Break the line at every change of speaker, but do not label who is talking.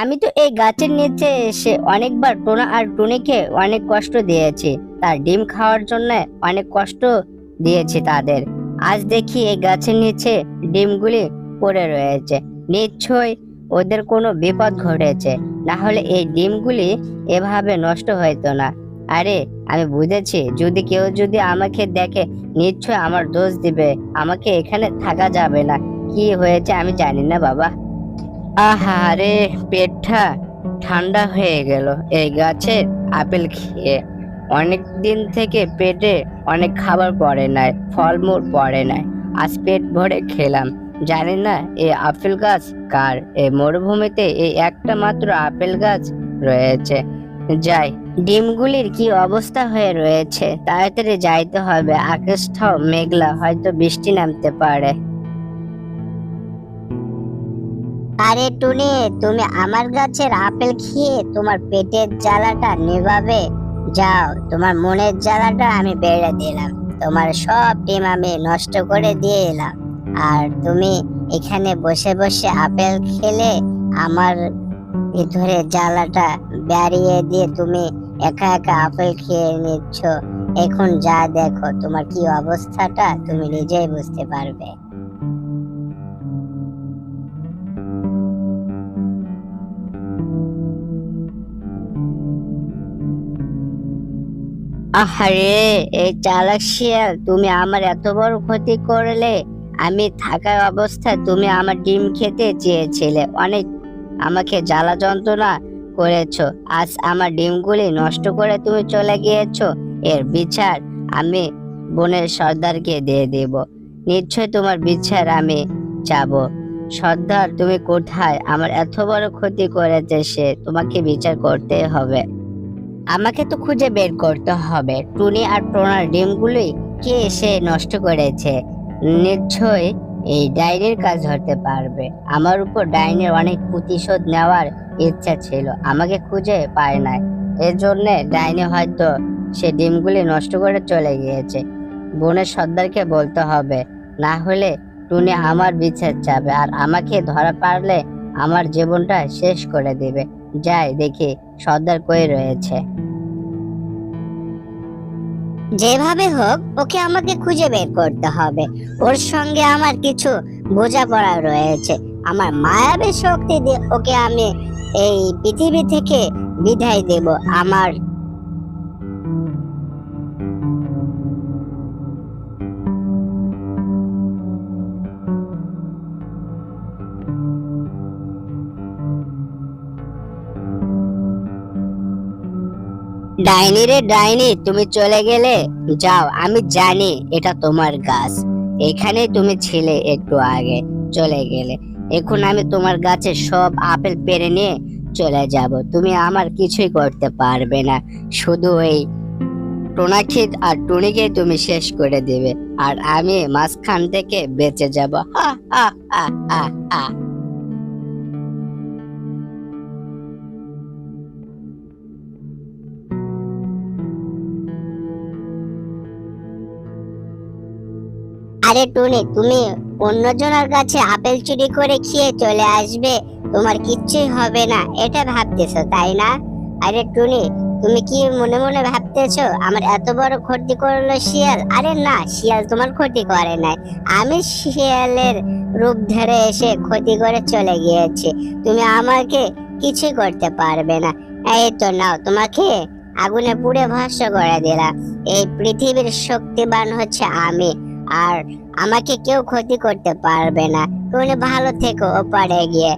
আমি তো এই গাছের নিচে এসে অনেকবার টোনা আর টুনিকে অনেক কষ্ট দিয়েছি। তার ডিম খাওয়ার জন্য অনেক কষ্ট দিয়েছি তাদের। আজ দেখি এই গাছের নিচে ডিমগুলি পড়ে রয়েছে। নিশ্চয়ই ওদের কোনো বিপদ ঘটেছে। না হলে এই ডিমগুলি এভাবে নষ্ট হইতো না। আরে, আমি বুঝেছি, যদি কেউ যদি আমাকে দেখে নিশ্চয় আমার দোষ দিবে। আমাকে এখানে থাকা যাবে না। কি হয়েছে আমি জানি না, বাবা। আহা রে পেটটা ঠান্ডা হয়ে গেল। এই গাছের আপেল খেয়ে অনেক দিন থেকে পেটে অনেক খাবার পড়ে নাই, ফলমূল পড়ে নাই। আজ পেট ভরে খেলাম। জানি না এই আপেল গাছ কার। এই মরুভূমিতে এই একটা মাত্র আপেল গাছ রয়েছে। যাই, ডিমগুলির কি অবস্থা হয়ে রয়েছে? তাড়াতাড়ি যাইতে হবে। আকাশটাও মেঘলা, হয়তো বৃষ্টি নামতে পারে। আরে টুনি, তুমি আমার গাছের আপেল খেয়ে তোমার পেটের জ্বালাটা নেভাবে যাও। তোমার মনের জ্বালাটা আমি বেড়ে দিলাম। তোমার সব ডিম আমি নষ্ট করে দিয়ে এলাম। আর তুমি এখানে বসে বসে আপেল খেলে আমার ভিতরে জ্বালাটা বেরিয়ে দিয়ে তুমি একা একা আপেল খেয়ে নিচ্ছ। এখন যা দেখো, তোমার কি অবস্থাটা তুমি নিজেই বুঝতে পারবে। আহারে, এই চালাক শিয়াল, তুমি আমার এত বড় ক্ষতি করলে। আমি থাকার অবস্থায় তুমি আমার ডিম খেতে চেয়েছিলে। অনেক আমাকে জ্বালা যন্ত্রণা করেছ। আজ আমার ডিমগুলি নষ্ট করে তুমি চলে গিয়েছো। এর বিচার আমি বনের সর্দারকে দিয়ে দেব। নিশ্চয় তোমার বিচার আমি যাব সর্দার, তুমি কোথায়? আমার এত বড় ক্ষতি করেছে সে। তোমাকে বিচার করতে হবে। আমাকে তো খুঁজে বের করতে হবে। টুনি আর টোনার ডিমগুলি কে সে নষ্ট করেছে? নিশ্চয় এই ডাইনির কাজ ধরতে পারবে। আমার উপর ডাইনির অনেক প্রতিশোধ নেওয়ার ইচ্ছা ছিল, আমাকে খুঁজে পায় নাই। এর জন্য ডাইনি হয়তো সে ডিমগুলি নষ্ট করে চলে গিয়েছে। বনের সর্দারকে বলতে হবে, না হলে টুনি আমার বিচার চাবে আর আমাকে ধরা পারলে আমার জীবনটা শেষ করে দেবে। যাই দেখি সর্দার কই রয়েছে। যেভাবে হোক, ওকে আমাকে খুঁজে বের করতে হবে। ওর সঙ্গে আমার কিছু বোঝাপড়া রয়েছে। আমার মায়াবী শক্তি দিয়ে ওকে আমি এই পৃথিবী থেকে বিদায় দেব। আমার ডাইনি রে ডাইনি, তুমি চলে গেলে? যাও, আমি জানি এটা তোমার গাছ। এখানে তুমি ছিলে একটু আগে, চলে গেলে। এখন আমি তোমার গাছে সব আপেল পেরে নিয়ে চলে যাব। তুমি আমার কিছুই করতে পারবে না। শুধু ওই টোনাক্ষিত আর টুনিকে তুমি শেষ করে দিবে। আর আমি মাঝখান থেকে বেঁচে যাব। হা হা হা হা হা। আরে টুনি, তুমি অন্যজনের কাছে আপেল চুরি করে খেয়ে চলে আসবে। তোমার কিচ্ছুই হবে না, এটা ভাবতেছো, তাই না? আরে টুনি, তুমি কি মনে মনে ভাবতেছো, আমার এত বড় ক্ষতি করল শিয়াল? আরে না, শিয়াল তোমার ক্ষতি করে নাই। আমি শিয়ালের রূপ ধরে এসে ক্ষতি করে চলে গিয়েছি। তুমি আমাকে কিছুই করতে পারবে না। এই তো নাও, তোমাকে আগুনে পুড়ে ভস্ম করে দিলাম। এই পৃথিবীর শক্তিবান হচ্ছে আমি। আর আমাকে কেউ ক্ষতি করতে পারবে না। তুমি ভালো থেকো ওপারে গিয়ে।